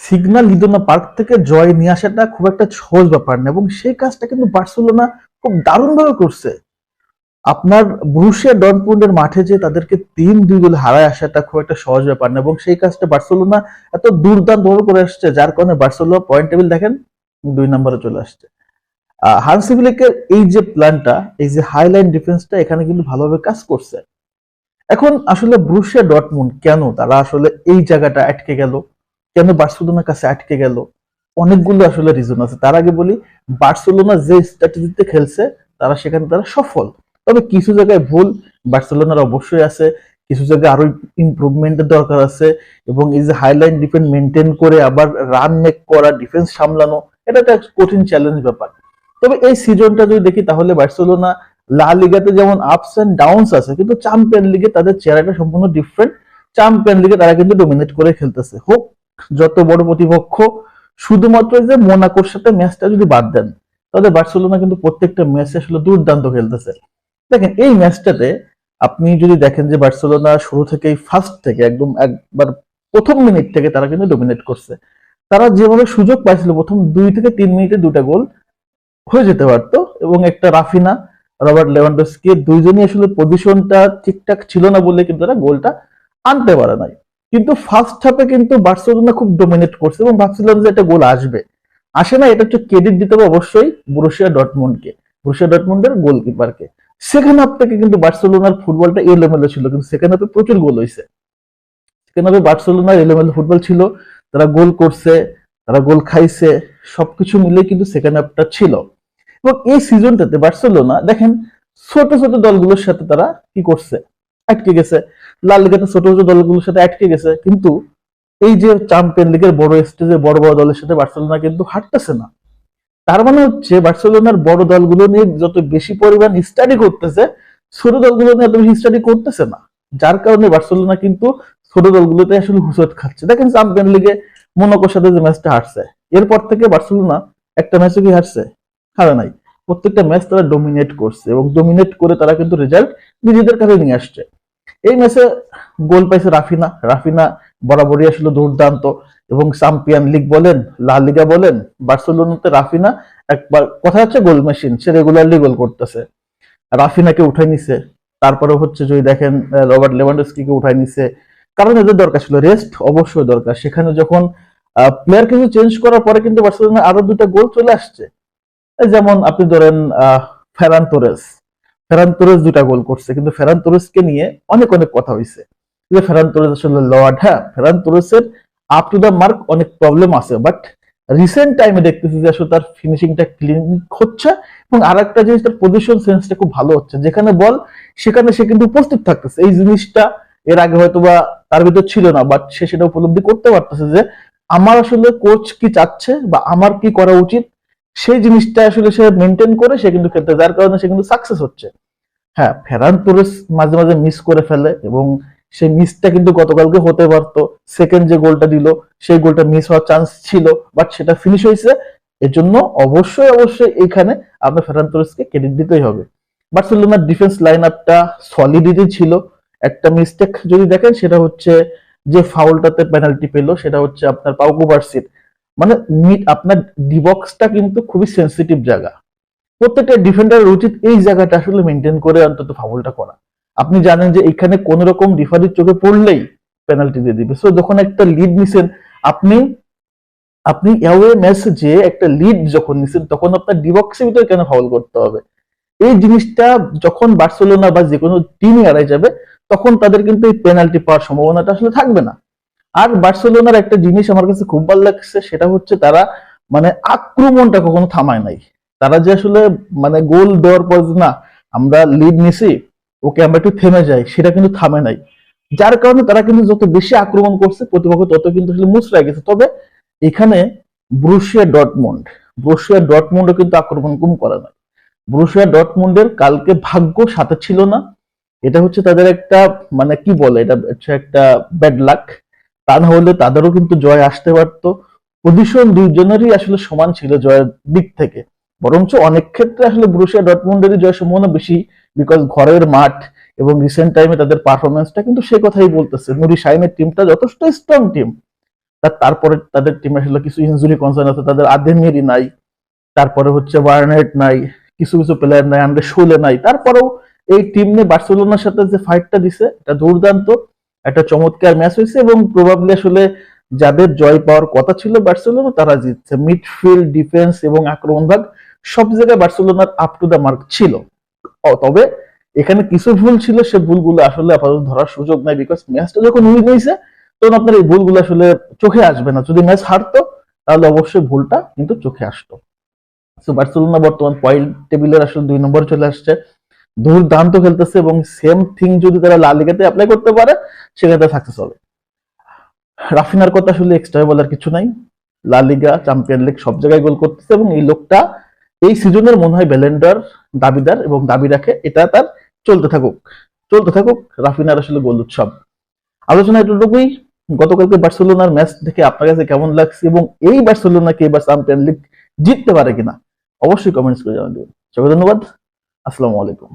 Signal Iduna park থেকে জয় নিয়ে আসাটা খুব একটা সহজ ব্যাপার না, এবং সেই কাজটা কিন্তু বার্সেলোনা খুব দারুণভাবে করছে। আপনার ব্রুশিয়া ডর্টমুন্ডের মাঠে যে তাদেরকে তিন দুই গোলে হারায় আসাটা খুব একটা সহজ ব্যাপার না, এবং সেই কাজটা বার্সেলোনা এত দুর্দান্ত ভাবে করে আসছে, যার কারণে বার্সেলোনা পয়েন্ট টেবিল দেখেন, দুই নম্বরে চলে আসছে। হানসিভিলেকের এই যে প্ল্যানটা এই যে হাইলাইন ডিফেন্সটা এখানে কিন্তু ভালোভাবে কাজ করছে। এখন আসলে ব্রুশিয়া ডটমুন্ড কেন? তারা আসলে এই জায়গাটা আটকে গেল। কেন বার্সেলোনার কাছে আটকে গেল? অনেকগুলো আসলে রিজন আছে। তার আগে বলি, বার্সেলোনা যে স্ট্র্যাটেজিতে খেলছে, তারা সেখানে তারা সফল। তবে কিছু জায়গায় ভুল, বার্সেলোনার অবশ্যই আছে। কিছু জায়গায় আরও ইমপ্রুভমেন্টের দরকার আছে এবং এই যে হাইলাইন ডিফেন্স মেনটেন করে আবার রান মেক করা ডিফেন্স সামলানো, এটা একটা কঠিন চ্যালেঞ্জ ব্যাপার। তবে এই সিজনটা যদি দেখি, তাহলে বার্সেলোনা লা লিগাতে যেমন আপস এন্ড ডাউনস আছে, কিন্তু চ্যাম্পিয়ন লিগে তাদের চেহারাটা সম্পূর্ণ ডিফারেন্ট চ্যাম্পিয়ন লিগে তারা কিন্তু ডোমিনেট করে খেলতেছে। হোক যত বড় প্রতিপক্ষ, শুধুমাত্র যে মোনাকোর সাথে ম্যাচটা যদি বাদ দেন, তাহলে বার্সেলোনা কিন্তু প্রত্যেকটা ম্যাচে আসলে দুর্দান্ত খেলতেছে। দেখেন, এই ম্যাচটাতে আপনি যদি দেখেন যে বার্সেলোনা শুরু থেকেই ফার্স্ট থেকে একদম একবার প্রথম মিনিট থেকে তারা কিন্তু ডোমিনেট করছে। তারা যেভাবে সুযোগ পাইছিল প্রথম দুই থেকে তিন মিনিটে দুটা গোল হয়ে যেতে পারতো এবং একটা রাফিনা, রবার্ট লেভানডস্কি, দুইজনই আসলে পজিশনটা ঠিকঠাক ছিল না বলে কিন্তু তারা গোলটা আনতে পারে নাই। ফার্স্ট হাফে কিন্তু বার্সেলোনা খুব ডোমিনেট করছে এবং ভাবছিলাম যে একটা গোল আসবে। আসে না, এটা একটু ক্রেডিট দিতে হবে অবশ্যই বুরুশিয়া ডটমুন্ডকে বুরুশিয়া ডটমুন্ডের গোলকিপারকে সেকেন্ড হাফ থেকে কিন্তু বার্সেলোনার ফুটবলটা এলোমেলো ছিল, কিন্তু সেকেন্ড হাফে প্রচুর গোল হয়েছে। সেকেন্ড হাফে বার্সেলোনার এলোমেলো ফুটবল ছিল, তারা গোল করছে, তারা গোল খাইছে, সবকিছু মিলে কিন্তু সেকেন্ড হাফটা ছিল। এবং এই সিজনটাতে বার্সেলোনা, দেখেন, ছোট ছোট দলগুলোর সাথে তারা কি করছে? আটকে গেছে। লাল লিগাতে ছোট ছোট দলগুলোর সাথে আটকে গেছে। কিন্তু এই যে চ্যাম্পিয়ন লিগের বড় স্টেজে বড় বড় দলের সাথে বার্সেলোনা কিন্তু হাঁটতেছে না। তার মানে হচ্ছে বার্সেলোনার বড় দলগুলো নিয়ে যত বেশি পরিমাণ স্টাডি করতেছে, ছোট দলগুলো নিয়ে এত বেশি স্টাডি করতেছে না। যার কারণে বার্সেলোনা কিন্তু ছোট দলগুলোতে আসলে হুসট খাচ্ছে। দেখেন চ্যাম্পিয়ন লিগে মোনাকোর সাথে যে ম্যাচটা হারছে, এরপর থেকে বার্সেলোনা একটা ম্যাচে কি হারছে? হারে নাই। প্রত্যেকটা ম্যাচ তারা ডোমিনেট করছে এবং ডোমিনেট করে তারা কিন্তু রেজাল্ট নিজেদের কাছে নিয়ে আসছে। এই ম্যাচে গোল পাইছে রাফিনা। রাফিনা বরাবরই আসলে দুর্দান্ত এবং চ্যাম্পিয়ন লিগ বলেন লা লিগা বলেন বার্সেলোনাতে রাফিনা একবার কথা হচ্ছে গোল মেশিন সে রেগুলারলি গোল করতেছে। রাফিনাকে উঠাই নিছে। তারপরে হচ্ছে যদি দেখেন রবার্ট লেভানডস্কিকে উঠাই নিছে। কারণ এদের দরকার ছিল রেস্ট অবশ্যই দরকার। সেখানে যখন প্লেয়ার কিছু চেঞ্জ করার পরে কিন্তু বার্সেলোনা আরও দুটা গোল চলে আসছে। যেমন আপনি ধরেন আহ, ফেরান তোরেস। ফেরান তোরেস দুটা গোল করছে, কিন্তু ফেরান তোরেসকে নিয়ে অনেক অনেক কথা হইছে। যে ফেরান তোরেস আসলে লর্ড হ্যাঁ ফেরান তোরেসের আপ টু দা মার্ক অনেক প্রবলেম আছে বাট রিসেন্ট টাইমে দেখতেছি যে আসলে তার ফিনিশিংটা ক্লিন হচ্ছে এবং আর একটা জিনিস, তার পজিশন সেন্সটা খুব ভালো হচ্ছে। যেখানে বল, সেখানে সে কিন্তু উপস্থিত থাকতেছে। এই জিনিসটা এর আগে হয়তো বা তার ভিতর ছিল না বাট সে সেটা উপলব্ধি করতে পারতেছে যে আমার আসলে কোচ কি চাচ্ছে বা আমার কি করা উচিত সেই জিনিসটা আসলে সে মেনটেন করে, সে কিন্তু খেলতে যার কারণে সে কিন্তু সাকসেস হচ্ছে। হ্যাঁ ফেরান তোরেস মাঝে মাঝে মিস করে ফেলে এবং সেই মিসটা কিন্তু গতকালকে হতে পারতো। সেকেন্ড যে গোলটা দিল, সেই গোলটা মিস হওয়ার চান্স ছিল বাট সেটা ফিনিশ হয়েছে। এর জন্য অবশ্যই অবশ্যই এখানে আপনার ফেরান তোরেসকে ক্রেডিট দিতেই হবে। বার্সেলোনার ডিফেন্স লাইন আপটা সলিডিটি ছিল। একটা মিস্টেক যদি দেখেন, সেটা হচ্ছে যে ফাউলটাতে পেনাল্টি পেল, সেটা হচ্ছে আপনার পাউকুবার্সির মানে আপনার ডিবক্সটা কিন্তু খুবই সেন্সিটিভ জায়গা। প্রত্যেকটা ডিফেন্ডারের উচিত এই জায়গাটা আসলে মেনটেন করে অন্তত ফাউলটা করা। আপনি জানেন যে এখানে কোন রকম রিফারির চোখে পড়লেই পেনাল্টি দিয়ে দিবে। সো যখন একটা লিড নিছেন, আপনি আপনি অ্যাওয়ে ম্যাচ যে একটা লিড যখন নিছেন, তখন আপনার ডিবক্সের ভিতরে কেন ফাউল করতে হবে? এই জিনিসটা যখন বার্সেলোনা বা যে কোনো টিমই হারাই যাবে, তখন তাদের কিন্তু এই পেনাল্টি পাওয়ার সম্ভাবনাটা আসলে থাকবে না। আর বার্সেলোনার একটা জিনিস আমার কাছে খুব ভালো লাগছে, সেটা হচ্ছে তারা মানে আক্রমণটা কখনো থামায় নাই। তারা যে আসলে মানে গোল দেওয়ার পর না, আমরা লিড নিছি, ওকে আমরা একটু থেমে যাই, সেটা কিন্তু থামে নাই। যার কারণে তারা কিন্তু যত বেশি আক্রমণ করছে, প্রতিপক্ষ তত কিন্তু আসলে মুচড়ায় গেছে। তবে এখানে ব্রুশিয়া ডটমন্ড ব্রুশিয়া ডটমন্ডও কিন্তু আক্রমণ কম করে নাই। ব্রুশিয়া ডটমন্ডের কালকে ভাগ্য সাথে ছিল না। এটা হচ্ছে তাদের একটা মানে কি বলে, এটা হচ্ছে একটা ব্যাড লাক তা না হলে তাদেরও কিন্তু জয় আসতে পারতো। পজিশন দুইজনেরই আসলে সমান ছিল জয়ের দিক থেকে। বরঞ্চ অনেক ক্ষেত্রে আসলে ব্রুশিয়া ডটমুন্ডেরই জয় সম্ভাবনা বেশি বিকজ ঘরের মাঠ এবং রিসেন্ট টাইমে তাদের পারফরমেন্সটা কিন্তু সে কথাই বলতেছে। নুরি শাইনের টিমটা যথেষ্ট স্ট্রং টিম তারপরে তাদের টিমে আসলে কিছু ইঞ্জুরি কনসার্ন আছে, তাদের আদেমিরি নাই। তারপরে হচ্ছে বার্নেট নাই, কিছু কিছু প্লেয়ার নাই আন্ডে শোলে নাই। তারপরেও এই টিম নিয়ে বার্সেলোনার সাথে যে ফাইটটা দিছে, এটা দুর্দান্ত। একটা চমৎকার ম্যাচ হয়েছে এবং প্রবাবলি আসলে যাদের জয় পাওয়ার কথা ছিল বার্সেলোনা, তারা জিতছে। মিডফিল্ড ডিফেন্স এবং আক্রমণ ভাগ সব জায়গায় বার্সেলোনার আপ টু দ্য মার্ক ছিল। তবে এখানে কিছু ভুল ছিল, সে ভুলগুলো আসলে আপাতত ধরার সুযোগ নাই বিকজ ম্যাচটা যখন উইন হয়েছে তখন আপনার এই ভুলগুলো আসলে চোখে আসবে না। যদি ম্যাচ হারতো, তাহলে অবশ্যই ভুলটা কিন্তু চোখে আসতো। বার্সেলোনা বর্তমান পয়েন্ট টেবিলের আসলে দুই নম্বর চলে আসছে। দুর্দান্ত খেলতেছে এবং সেম থিং যদি তারা লা লিগাতে অ্যাপ্লাই করতে পারে, সেক্ষেত্রে সাকসেস হবে। রাফিনার কথা আসলে এক্সট্রা বলার কিছু নাই। লা লিগা চ্যাম্পিয়ন লিগ সব জায়গায় গোল করতেছে এবং এই লোকটা এই সিজনের মনে হয় ব্যালেন্ডার দাবিদার এবং দাবি রাখে, এটা তার চলতে থাকুক। চলতে থাকুক, রাফিনার আসলে গোল উৎসব। আলোচনা এতটুকুই। গতকালকে বার্সেলোনার ম্যাচ দেখে আপনার কাছে কেমন লাগছে এবং এই বার্সেলোনাকে এবার চ্যাম্পিয়ন লিগ জিততে পারে কিনা? অবশ্যই কমেন্টস করে জানাবেন। সবাই ধন্যবাদ। আসসালামু আলাইকুম।